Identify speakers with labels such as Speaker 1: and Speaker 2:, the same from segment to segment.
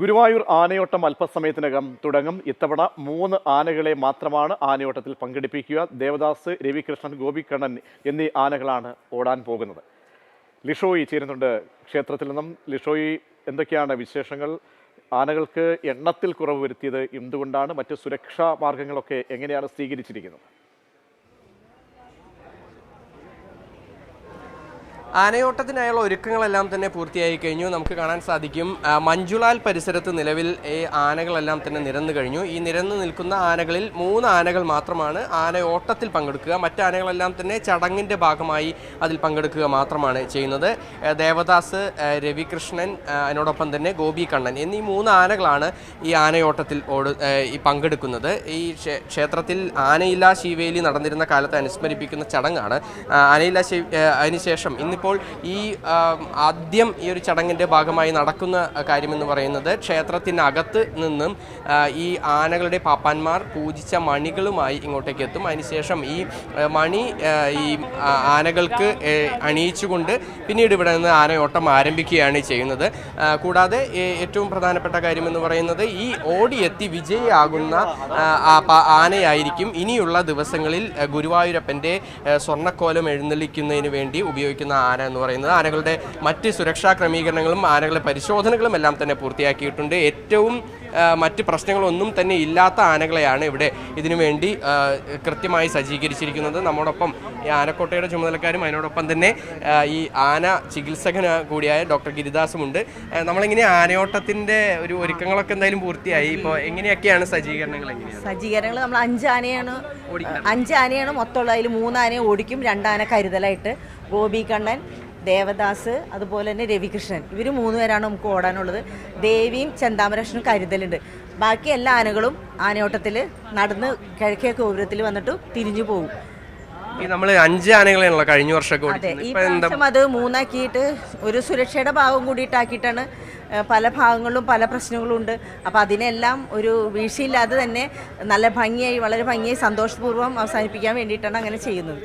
Speaker 1: ഗുരുവായൂർ ആനയോട്ടം അല്പസമയത്തിനകം തുടങ്ങും. ഇത്തവണ മൂന്ന് ആനകളെ മാത്രമാണ് ആനയോട്ടത്തിൽ പങ്കെടുപ്പിക്കുക. ദേവദാസ് രവികൃഷ്ണൻ ഗോപിക്കണ്ണൻ എന്നീ ആനകളാണ് ഓടാൻ പോകുന്നത്. ലിഷോയി ചേരുന്നുണ്ട് ക്ഷേത്രത്തിൽ നിന്നും. ലിഷോയി എന്തൊക്കെയാണ് വിശേഷങ്ങൾ? ആനകൾക്ക് എണ്ണത്തിൽ കുറവ് വരുത്തിയത് എന്തുകൊണ്ടാണ്? മറ്റ് സുരക്ഷാ മാർഗങ്ങളൊക്കെ എങ്ങനെയാണ് സ്വീകരിച്ചിരിക്കുന്നത്?
Speaker 2: ആനയോട്ടത്തിനായുള്ള ഒരുക്കങ്ങളെല്ലാം തന്നെ പൂർത്തിയായി കഴിഞ്ഞു. നമുക്ക് കാണാൻ സാധിക്കും മഞ്ജുളാൽ പരിസരത്ത് നിലവിൽ ഈ ആനകളെല്ലാം തന്നെ നിരന്നു കഴിഞ്ഞു. ഈ നിരന്നു നിൽക്കുന്ന ആനകളിൽ മൂന്ന് ആനകൾ മാത്രമാണ് ആനയോട്ടത്തിൽ പങ്കെടുക്കുക. മറ്റാനകളെല്ലാം തന്നെ ചടങ്ങിന്റെ ഭാഗമായി അതിൽ പങ്കെടുക്കുക മാത്രമാണ് ചെയ്യുന്നത്. ദേവദാസ് രവികൃഷ്ണൻ അതിനോടൊപ്പം തന്നെ ഗോപി കണ്ണൻ എന്നീ മൂന്ന് ആനകളാണ് ഈ ആനയോട്ടത്തിൽ ഓട് ഈ പങ്കെടുക്കുന്നത്. ഈ ക്ഷേത്രത്തിൽ ആനയില്ലാ ശിവേലി നടന്നിരുന്ന കാലത്ത് അനുസ്മരിപ്പിക്കുന്ന ചടങ്ങാണ്. ആനയില്ലാ ശി അതിനുശേഷം ഇന്നിപ്പോൾ ഈ ആദ്യം ഈ ഒരു ചടങ്ങിന്റെ ഭാഗമായി നടക്കുന്ന കാര്യമെന്ന് പറയുന്നത് ക്ഷേത്രത്തിനകത്ത് നിന്നും ഈ ആനകളുടെ പാപ്പാന്മാർ പൂജിച്ച മണികളുമായി ഇങ്ങോട്ടേക്ക് എത്തും. അതിനുശേഷം ഈ മണി ഈ ആനകൾക്ക് അണിയിച്ചുകൊണ്ട് പിന്നീട് ഇവിടെ നിന്ന് ആനയോട്ടം ആരംഭിക്കുകയാണ് ചെയ്യുന്നത്. കൂടാതെ ഏറ്റവും പ്രധാനപ്പെട്ട കാര്യമെന്ന് പറയുന്നത് ഈ ഓടിയെത്തി വിജയിയാകുന്ന ആനയായിരിക്കും ഇനിയുള്ള ദിവസങ്ങളിൽ ഗുരുവായൂരപ്പന്റെ സ്വർണക്കോലം എഴുന്നള്ളിക്കുന്നതിന് വേണ്ടി ഉപയോഗിക്കുന്ന ആന എന്ന് പറയുന്നത്. ആനകളുടെ മറ്റ് സുരക്ഷാ ക്രമീകരണങ്ങളും ആനകളുടെ പരിശോധനകളും എല്ലാം തന്നെ പൂർത്തിയാക്കിയിട്ടുണ്ട്. ഏറ്റവും മറ്റ് പ്രശ്നങ്ങളൊന്നും തന്നെ ഇല്ലാത്ത ആനകളെയാണ് ഇവിടെ ഇതിനു വേണ്ടി കൃത്യമായി സജ്ജീകരിച്ചിരിക്കുന്നത്. നമ്മോടൊപ്പം ഈ ആനക്കോട്ടയുടെ ചുമതലക്കാരും അതിനോടൊപ്പം തന്നെ ഈ ആന ചികിത്സകന് കൂടിയായ ഡോക്ടർ ഗിരിദാസുമുണ്ട്. നമ്മളിങ്ങനെ ആനയോട്ടത്തിന്റെ ഒരു ഒരുക്കങ്ങളൊക്കെ എന്തായാലും പൂർത്തിയായി. ഇപ്പോൾ എങ്ങനെയൊക്കെയാണ് സജ്ജീകരണങ്ങൾ എങ്ങനെയാണ്?
Speaker 3: സജ്ജീകരണങ്ങൾ നമ്മൾ അഞ്ച് ആനയാണ് അഞ്ച് ആനയാണ് മൊത്തമുള്ള അതിൽ മൂന്നാനയെ ഓടിക്കും രണ്ടാന കരുതലായിട്ട്. ഗോപി കണ്ണൻ ദേവദാസ് അതുപോലെ തന്നെ രവികൃഷ്ണൻ. ഇവർ മൂന്ന് പേരാണ് നമുക്ക് ഓടാനുള്ളത്. ദേവിയും ചെന്താമരക്ഷനും കരുതലുണ്ട്. ബാക്കി എല്ലാ ആനകളും ആനയോട്ടത്തിൽ നടന്ന് കിഴക്കേ ഗോപുരത്തിൽ വന്നിട്ട് തിരിഞ്ഞു പോകും
Speaker 2: നമ്മൾ അഞ്ച് ആനകളെയാണല്ലോ കഴിഞ്ഞ വർഷമൊക്കെ
Speaker 3: അതെ
Speaker 2: ഓടിക്കുന്നത്
Speaker 3: ഈ പ്രാവശ്യം അത് മൂന്നാക്കിയിട്ട് ഒരു സുരക്ഷയുടെ ഭാഗം കൂടിയിട്ടാക്കിയിട്ടാണ് പല ഭാഗങ്ങളിലും പല പ്രശ്നങ്ങളും ഉണ്ട് അപ്പോൾ അതിനെല്ലാം ഒരു വീഴ്ചയില്ലാതെ തന്നെ നല്ല ഭംഗിയായി വളരെ ഭംഗിയായി സന്തോഷപൂർവം അവസാനിപ്പിക്കാൻ വേണ്ടിയിട്ടാണ് അങ്ങനെ ചെയ്യുന്നത്.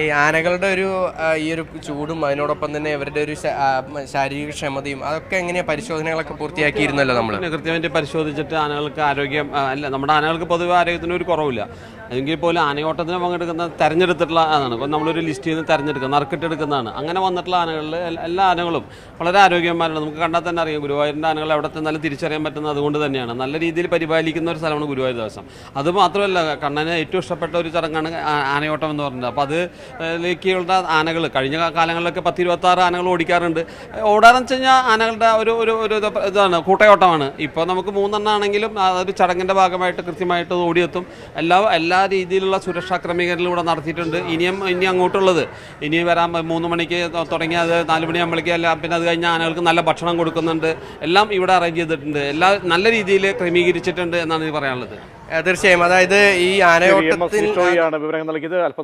Speaker 2: ഈ ആനകളുടെ ഒരു ഈ ഒരു ചൂടും അതിനോടൊപ്പം തന്നെ ഇവരുടെ ഒരു ശാരീരിക ക്ഷമതയും അതൊക്കെ എങ്ങനെയാണ് പരിശോധനകളൊക്കെ പൂർത്തിയാക്കിയിരുന്നല്ലോ നമ്മൾ
Speaker 4: കൃത്യമായിട്ട് പരിശോധിച്ചിട്ട് ആനകൾക്ക് ആരോഗ്യം അല്ല നമ്മുടെ ആനകൾക്ക് പൊതുവെ ആരോഗ്യത്തിന് ഒരു കുറവില്ല. എങ്കിൽ പോലും ആനയോട്ടത്തിന് പങ്കെടുക്കുന്ന തെരഞ്ഞെടുത്തിട്ടുള്ള അതാണ് അപ്പോൾ നമ്മളൊരു ലിസ്റ്റിൽ നിന്ന് തെരഞ്ഞെടുക്കുക നറുക്കിട്ടെടുക്കുന്നതാണ്. അങ്ങനെ വന്നിട്ടുള്ള ആനകളിൽ എല്ലാ ആനകളും വളരെ ആരോഗ്യന്മാരാണ് നമുക്ക് കണ്ടാൽ തന്നെ അറിയാം ഗുരുവായൂരിന്റെ ആനകൾ എവിടെ ചെന്നാലും തിരിച്ചറിയാൻ പറ്റുന്നത് അതുകൊണ്ട് തന്നെയാണ്. നല്ല രീതിയിൽ പരിപാലിക്കുന്ന ഒരു സ്ഥലമാണ് ഗുരുവായൂർ ദിവസം അത് മാത്രമല്ല കണ്ണന് ഏറ്റവും ഇഷ്ടപ്പെട്ട ഒരു ചടങ്ങാണ് ആനയോട്ടം എന്ന് പറഞ്ഞത്. അപ്പോൾ അത് ലേക്കുള്ള ആനകൾ കഴിഞ്ഞ കാലങ്ങളിലൊക്കെ പത്ത് ഇരുപത്തി ആറ് ആനകൾ ഓടിക്കാറുണ്ട്. ഓടാറെന്ന് വെച്ച് കഴിഞ്ഞാൽ ആനകളുടെ ഒരു ഒരു ഒരു ഇതാണ് കൂട്ടയോട്ടമാണ്. ഇപ്പോൾ നമുക്ക് മൂന്നെണ്ണം ആണെങ്കിലും അതൊരു ചടങ്ങിന്റെ ഭാഗമായിട്ട് കൃത്യമായിട്ട് ഓടിയെത്തും. എല്ലാ എല്ലാ രീതിയിലുള്ള സുരക്ഷാ ക്രമീകരണങ്ങളിലൂടെ ഇവിടെ നടത്തിയിട്ടുണ്ട്. ഇനിയും ഇനി അങ്ങോട്ടുള്ളത്. ഇനി വരാൻ മൂന്ന് മണിക്ക് തുടങ്ങി അത് നാല് മണിയാകുമ്പോഴേക്ക് എല്ലാം പിന്നെ അത് കഴിഞ്ഞാൽ ആനകൾക്ക് നല്ല ഭക്ഷണം കൊടുക്കുന്നുണ്ട്. എല്ലാം ഇവിടെ അറേഞ്ച് ചെയ്തിട്ടുണ്ട്. എല്ലാ നല്ല രീതിയിൽ ക്രമീകരിച്ചിട്ടുണ്ട് എന്നാണ് പറയാനുള്ളത്.
Speaker 2: തീർച്ചയായും. അതായത് ഈ ആനയോട്ടത്തിൽ
Speaker 1: വിവരങ്ങൾ നൽകിയത്. അല്പ